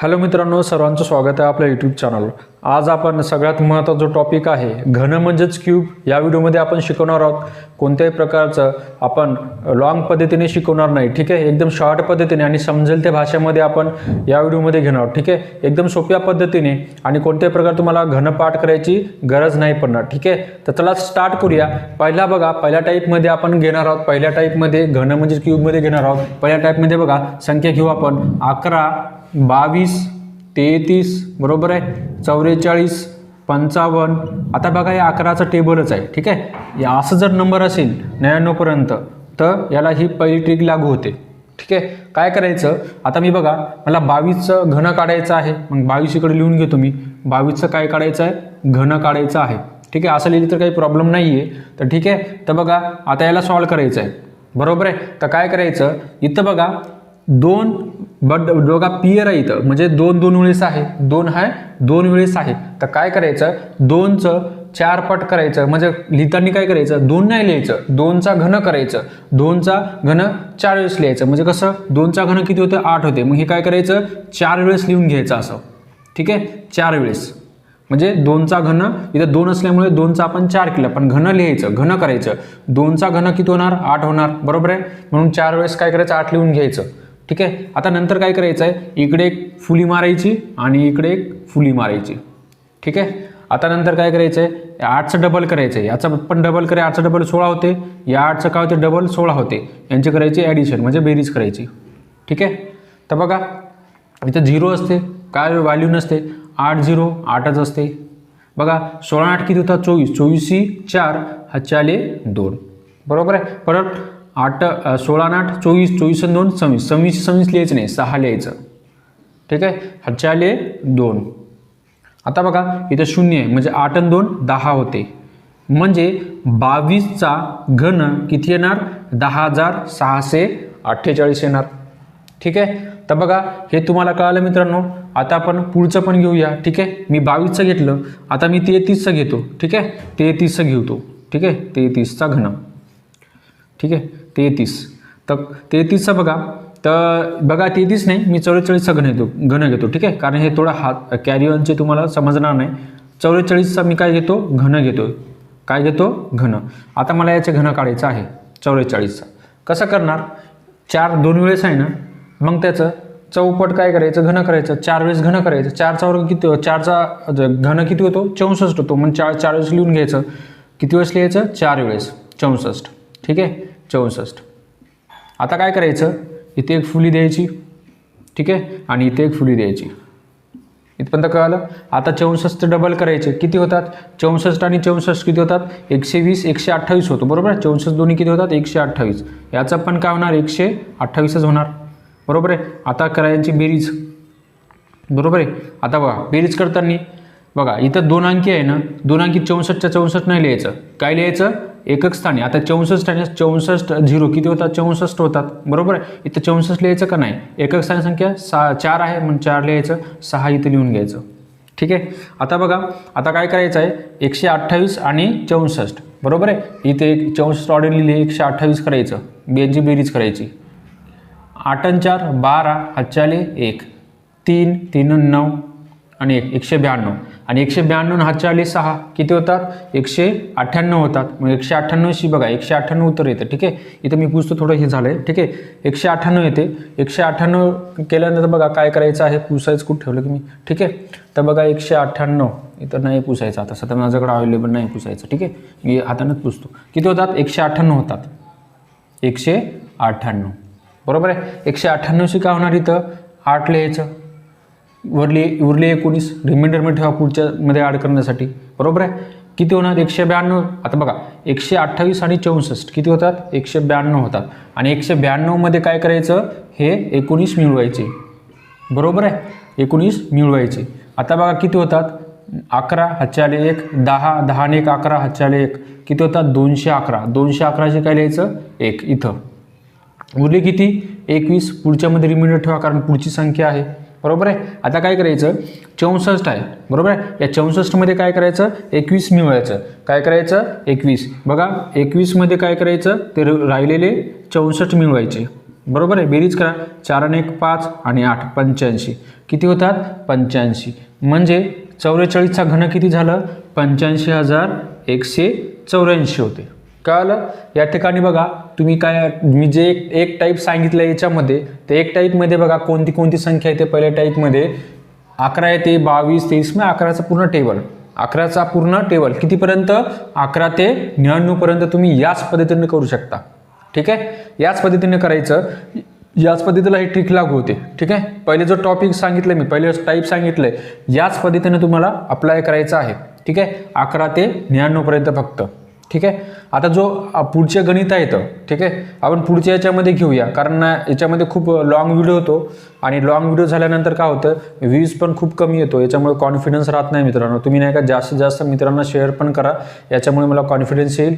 Hello मित्रांनो सर्वांचं स्वागत आहे आपल्या यूट्यूब चॅनल आज आपण सगळ्यात महत्त्वाचा जो टॉपिक आहे घन म्हणजेच क्यूब या व्हिडिओमध्ये आपण शिकवणार आहोत. कोणत्याही प्रकारचं आपण लॉंग पद्धतीने शिकवणार नाही ठीक आहे? एकदम शॉर्ट पद्धतीने आणि समजेल त्या भाषेमध्ये आपण या व्हिडिओमध्ये घेणार आहोत ठीक आहे? एकदम सोप्या पद्धतीने आणि कोणत्याही प्रकार तुम्हाला घनपाठ करायची गरज नाही पडणार ठीक आहे? तर चला स्टार्ट करूया. पहिला बघा पहिल्या टाईपमध्ये आपण घेणार आहोत. पहिल्या टाईपमध्ये घन म्हणजेच क्यूबमध्ये घेणार आहोत. पहिल्या टाईपमध्ये बघा संख्या घेऊ आपण. अकरा बावीस तेहतीस बरोबर आहे? चौवेचाळीस पंचावन्न. आता बघा या अकराचं टेबलच आहे ठीक आहे? या असं जर नंबर असेल नव्याण्णवपर्यंत तर याला ही पहिली ट्रिक लागू होते ठीक आहे? काय करायचं? आता मी बघा मला बावीसचं घन काढायचं आहे. मग बावीस इकडे लिहून घेतो मी. बावीसचं काय काढायचं आहे? घन काढायचं आहे ठीक आहे? असं लिहिलं तर काही प्रॉब्लेम नाही आहे तर ठीक आहे? तर बघा आता याला सॉल्व करायचं आहे. बरोबर आहे? तर काय करायचं? इथं बघा दोन बट बघा पियर आहे इथं. म्हणजे दोन दोन वेळेस आहे. दोन आहे दोन वेळेस आहे. तर काय करायचं? दोनचं चार पट करायचं. म्हणजे लिहिताना काय करायचं? दोन नाही लिहायचं. दोनचा घन करायचं. दोनचा घन चार वेळेस लिहायचं. म्हणजे कसं? दोनचा घन किती होतं? आठ होते. मग हे काय करायचं? चार वेळेस लिहून घ्यायचं असं. ठीक आहे? चार वेळेस. म्हणजे दोनचा घन इथं दोन असल्यामुळे दोनचा आपण चार केलं. पण घन लिहायचं. घन करायचं. दोनचा घन किती होणार? आठ होणार. बरोबर आहे? म्हणून चार वेळेस काय करायचं? आठ लिहून घ्यायचं. ठीक आहे? आता नंतर काय करायचं आहे इकडे एक फुली मारायची आणि इकडे एक फुली मारायची. ठीक आहे? आता नंतर काय करायचं आहे आठचं डबल करायचं आहे याचं पण डबल करे आठचं डबल सोळा होते. या आठचं काय होते? डबल सोळा होते. यांची करायची ॲडिशन म्हणजे बेरीज करायची. ठीक आहे? तर बघा इथं झिरो असते. काय व्हॅल्यू नसते? आठ झिरो आठच असते. बघा सोळा आठ किती होता चोवीस. चोवीसशी चार हच्चाले दोन. बरोबर आहे? परत आठ सोळा आणि आठ चोवीस चोवीस आणि दोन सव्वीस. सव्वीस सव्वीस लिहायचं नाही सहा लिहायचं. ठीक आहे? हच्चाले दोन. आता बघा इथं शून्य आहे म्हणजे आठ आणि दोन दहा होते. म्हणजे बावीसचा घन किती येणार? दहा हजार सहाशे अठ्ठेचाळीस येणार. ठीक आहे? तर बघा हे तुम्हाला कळालं मित्रांनो? आता आपण पुढचं पण घेऊया. ठीक आहे? मी बावीसचं घेतलं. आता मी तेहतीसचं घेतो. ठीक आहे? तेहतीसचं घेतो. ठीक आहे? तेहतीसचा घन. ठीक आहे? तेहतीस. तर तेहतीसचं बघा. तर बघा तेहतीस नाही मी चौवेचाळीसचा घन घेतो घन घेतो ठीक आहे? कारण हे थोडं हात कॅरियनचे तुम्हाला समजणार नाही. चौवेचाळीसचा मी काय घेतो? घन घेतो. काय घेतो? घन. आता मला याचे घन काढायचं आहे. चौवेचाळीसचा कसं करणार? चार दोन वेळेस आहे ना मग त्याचं चौपट काय करायचं? घन करायचं. चार वेळेस घन करायचं. चारचा वर्ग किती चारचा ज- घन किती होतो? चौसष्ट होतो. मग चार चार वेळेस लिहून घ्यायचं. किती वेळेस लिहायचं? चार वेळेस. चौसष्ट. ठीक आहे? चौसष्ट. आता काय करायचं? इथे एक फुली द्यायची. ठीक आहे? आणि इथे एक फुली द्यायची. इथपर्यंत कळालं? आता चौसष्ट डबल करायचे. किती होतात? चौसष्ट आणि चौसष्ट किती होतात? एकशे वीस एकशे अठ्ठावीस होतो. बरोबर? आहे चौसष्ट दोन्ही किती होतात? एकशे अठ्ठावीस. याचा पण काय होणार? एकशे अठ्ठावीसच होणार. बरोबर आहे? आता करायची बेरीज. बरोबर आहे? आता बघा बेरीज करताना बघा इथं दोन अंकी आहे ना? दोन अंकी चौसष्टच्या चौसष्ट नाही लिहायचं. काय लिहायचं? एकक स्थानी. आता चौसष्ट आणि चौसष्ट झिरो किती होतात? चौसष्ट होतात. बरोबर आहे? इथं चौसष्ट लिहायचं का नाही? एकक स्थानी संख्या सहा चार आहे म्हणून चार लिहायचं सहा इथं लिहून घ्यायचं. ठीक आहे? आता बघा आता काय करायचं आहे एकशे अठ्ठावीस आणि चौसष्ट. बरोबर आहे? इथे एक चौसष्ट ऑर्डर लिहिली एकशे अठ्ठावीस करायचं. बेंची बेरीज करायची. आठ आणि चार बारा हच्चाले एक. तीन तीन नऊ आणि एक. एकशे ब्याण्णव. आणि एकशे ब्याण्णव आणि चाळीस सहा किती होतात? एकशे अठ्ठ्याण्णव होतात. मग एकशे अठ्ठ्याण्णवशी बघा एकशे अठ्ठ्याण्णव उत्तर येतं ठीक आहे? इथं मी पुसतो थोडं हे झालं आहे ठीक आहे? एकशे अठ्ठ्याण्णव येते. एकशे अठ्ठ्याण्णव केल्यानंतर बघा काय करायचं आहे? पुसायचं कुठं ठेवलं की मी? ठीक आहे? तर बघा एकशे अठ्ठ्याण्णव. इथं नाही पुसायचं आता सध्या माझ्याकडे अवेलेबल नाही पुसायचं ठीक आहे? मी हातानंच पुसतो. किती होतात? एकशे अठ्ठ्याण्णव होतात. एकशे अठ्ठ्याण्णव. बरोबर आहे? एकशे अठ्ठ्याण्णवशी काय होणार इथं? आठ लिहायचं. वरले उरले एकोणीस. रिमाइंडरमध्ये ठेवा पुढच्यामध्ये ॲड करण्यासाठी. बरोबर आहे? किती होणार? एकशे ब्याण्णव. आता बघा एकशे अठ्ठावीस आणि चौसष्ट. किती होतात? एकशे ब्याण्णव होतात. आणि एकशे ब्याण्णवमध्ये काय करायचं? हे एकोणीस मिळवायचे. बरोबर आहे? एकोणीस मिळवायचे. आता बघा किती होतात? अकरा हच्चाले एक दहा दहा आणि एक अकरा हच्चाले एक. किती होतात? दोनशे अकरा. दोनशे अकराचे काय लिहायचं? एक. इथं. उरले किती? एकवीस. पुढच्यामध्ये रिमाइंडर ठेवा कारण पुढची संख्या आहे. बरोबर आहे? आता काय करायचं? चौसष्ट आहे. बरोबर आहे? या चौसष्टमध्ये काय करायचं? एकवीस मिळवायचं. काय करायचं? एकवीस. बघा एकवीसमध्ये काय करायचं? ते राहिलेले चौसष्ट मिळवायचे. बरोबर आहे? बेरीज करा. चार आणि एक पाच आणि आठ पंच्याऐंशी. किती होतात? पंच्याऐंशी. म्हणजे चौवेचाळीसचा घन किती झालं? पंच्याऐंशी हजार एकशे चौऱ्याऐंशी होते. कळलं? या ठिकाणी बघा तुम्ही काय मी जे एक एक टाईप सांगितलं याच्यामध्ये ते एक टाईपमध्ये बघा कोणती कोणती संख्या येते पहिल्या टाईपमध्ये अकरा येते बावीस तेवीस मग अकराचं पूर्ण टेबल अकराचा पूर्ण टेबल कितीपर्यंत? अकरा ते नव्याण्णवपर्यंत तुम्ही याच पद्धतीने करू शकता. ठीक आहे? याच पद्धतीने करायचं. याच पद्धतीला हे ट्रिक लागू होते. ठीक आहे? पहिले जो टॉपिक सांगितलं मी पहिले टाईप सांगितलं याच पद्धतीने तुम्हाला अप्लाय करायचं आहे. ठीक आहे? अकरा ते निन्याण्णवपर्यंत फक्त. ठीक आहे? आता जो पुढचे गणित आहेत ठीक आहे? आपण पुढच्या याच्यामध्ये घेऊया. कारण याच्यामध्ये खूप लॉंग व्हिडिओ होतो. आणि लॉंग व्हिडिओ झाल्यानंतर काय होतं? व्ह्यूज पण खूप कमी येतो. याच्यामुळे कॉन्फिडन्स राहत नाही मित्रांनो. तुम्ही नाही का जास्तीत जास्त मित्रांना शेअर पण करा. याच्यामुळे मला कॉन्फिडन्स येईल.